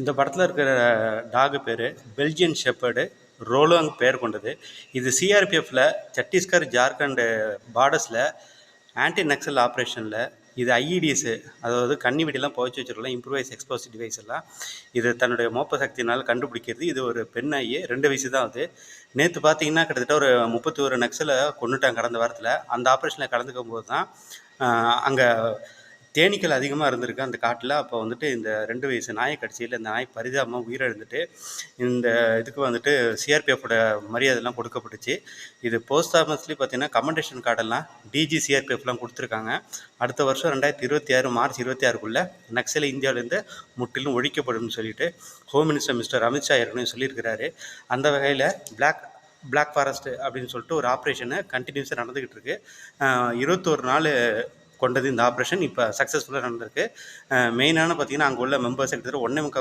இந்த படத்தில் இருக்கிற டாகு பேர் பெல்ஜியன் ஷெப்பர்டு. ரோலோங் பெயர் கொண்டது. இது சிஆர்பிஎஃப்பில் சத்தீஸ்கர் ஜார்க்கண்டு பார்டர்ஸில் ஆன்டி நக்சல் ஆப்ரேஷனில் இது ஐஇடிஸு அதாவது கண்ணி வெடிலாம் புதைச்சி வச்சுருக்கலாம் இம்ப்ரூவைஸ் எக்ஸ்போஸ் டிவைஸ் எல்லாம். இது தன்னுடைய மோப்ப சக்தியினால் கண்டுபிடிக்கிறது. இது ஒரு பெண் ஐயே ரெண்டு வயசு தான் ஆகுது நேற்று பார்த்தீங்கன்னா கிட்டத்தட்ட ஒரு முப்பத்தி ஒரு நக்சலை கொண்டுட்டாங்க கடந்த வாரத்தில். அந்த ஆப்ரேஷனில் கலந்துக்கும் போது தான் அங்கே தேனீக்கள் அதிகமாக இருந்திருக்கு அந்த காட்டில். அப்போ வந்துட்டு இந்த ரெண்டு வயசு நாயை கடிச்சியில் இந்த நாய் பரிதாபமாக உயிரிழந்துட்டு இந்த இதுக்கு வந்துட்டு சிஆர்பிஎஃபோட மரியாதைலாம் கொடுக்கப்பட்டுச்சு. இது போஸ்ட் ஆஃபீஸ்லேயும் பார்த்தீங்கன்னா கமெண்டேஷன் கார்டெல்லாம் டிஜி சிஆர்பிஎஃப்லாம் கொடுத்துருக்காங்க. அடுத்த வருஷம் ரெண்டாயிரத்தி இருபத்தி ஆறு மார்ச் இருபத்தி ஆறுக்குள்ளே நக்சலை இந்தியாவிலேருந்து முற்றிலும் ஒழிக்கப்படும்னு சொல்லிட்டு ஹோம் மினிஸ்டர் மிஸ்டர் அமித்ஷா ஏற்கனவே சொல்லியிருக்கிறாரு. அந்த வகையில் பிளாக் பிளாக் ஃபாரஸ்ட் அப்படின்னு சொல்லிட்டு ஒரு ஆப்ரேஷனை கண்டினியூஸாக நடந்துக்கிட்டு இருக்கு. இருபத்தோரு நாள் கொண்டது இந்த ஆப்ரேஷன் இப்போ சக்ஸஸ்ஃபுல்லாக நடந்திருக்கு. மெயினான பார்த்தீங்கன்னா அங்கே உள்ள மெம்பர்ஸ் கிட்டத்தட்ட ஒன்றே முக்கால்